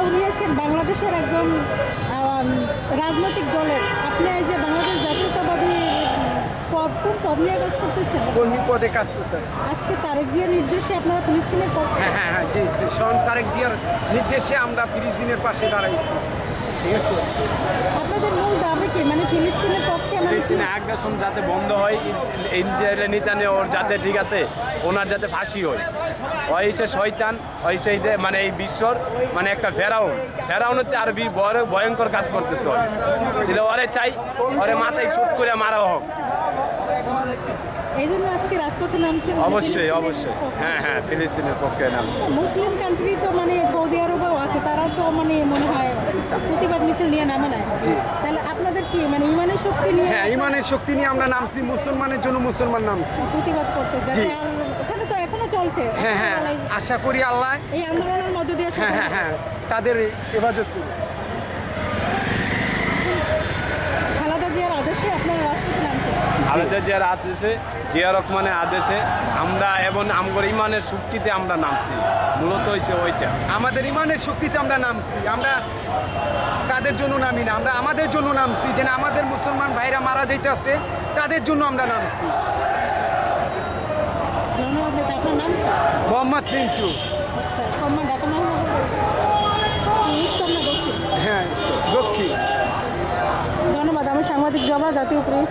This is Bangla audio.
আছেন বাংলাদেশের একজন রাজনৈতিক দলের। আপনি এই যে বাংলাদেশ জাতীয়তাবাদী পদ কোন পদ নিয়ে কাজ করতেছেন? কর্মী পদে কাজ করতেছে? আজকে তারেক জিয়ার নির্দেশে আপনারা ফিলিস্তিনের পক্ষে হ্যাঁ হ্যাঁ হ্যাঁ জি শন তারেক জিয়ার নির্দেশে আমরা তিরিশ দিনের পাশে দাঁড়াইছি। ঠিক আছে? আপনাদের মূল দাবি কি? মানে ফিলিস্তিনের ফিলিস্তিনে আগ্রাসন যাতে বন্ধ হয় ইসরায়েলে নিতানে ওর যাতে ঠিক আছে ওনার যাতে ফাঁসি হয়। ওই শয়তান ওই সেই মানে এই বিশ্বর মানে একটা ফেরাউন। ফেরাউনতে আর ভয়ঙ্কর কাজ করতেছে ওই। দিলে ওরে চাই ওরে মাথায় চুট করে মারা হোক। অবশ্যই অবশ্যই। হ্যাঁ হ্যাঁ ফিলিস্তিনের পক্ষে নাম মুসলিম কান্ট্রি তো মানে সৌদি আরবেও আছে তারা তো মানে মনে হয় প্রতিবাদ মিছিল নিয়ে নামে তাহলে আপনাদের কি মানে শক্তি নিয়ে হ্যাঁ ইমানের শক্তি নিয়ে আমরা নামছি মুসলমানের জন্য মুসলমান নামছি। প্রতিবাদ করতে জি। ওখানে তো এখনও চলছে। হ্যাঁ হ্যাঁ আশা করি আল্লাহ এই আন্দোলনের মধ্য দিয়ে হ্যাঁ হ্যাঁ হ্যাঁ তাদের হেফাজত করবে খালাদা জিয়ার আদেশে আপনারা রাজপথে আমাদের যে আদেশে জিয়া রহমানের আদেশে আমরা এবং আমগর ইমানের শক্তিতে আমরা নামছি। মূলত হয়েছে ওইটা। আমাদের ইমানের শক্তিতে আমরা নামছি। আমরা তাদের জন্য নামি না? আমরা আমাদের জন্য নামছি। যেন আমাদের মুসলমান ভাইরা মারা যাইতেছে তাদের জন্য আমরা নামছি। মোহাম্মদ পিন্টু সাংবাদিক জমা জাতীয় প্রেস।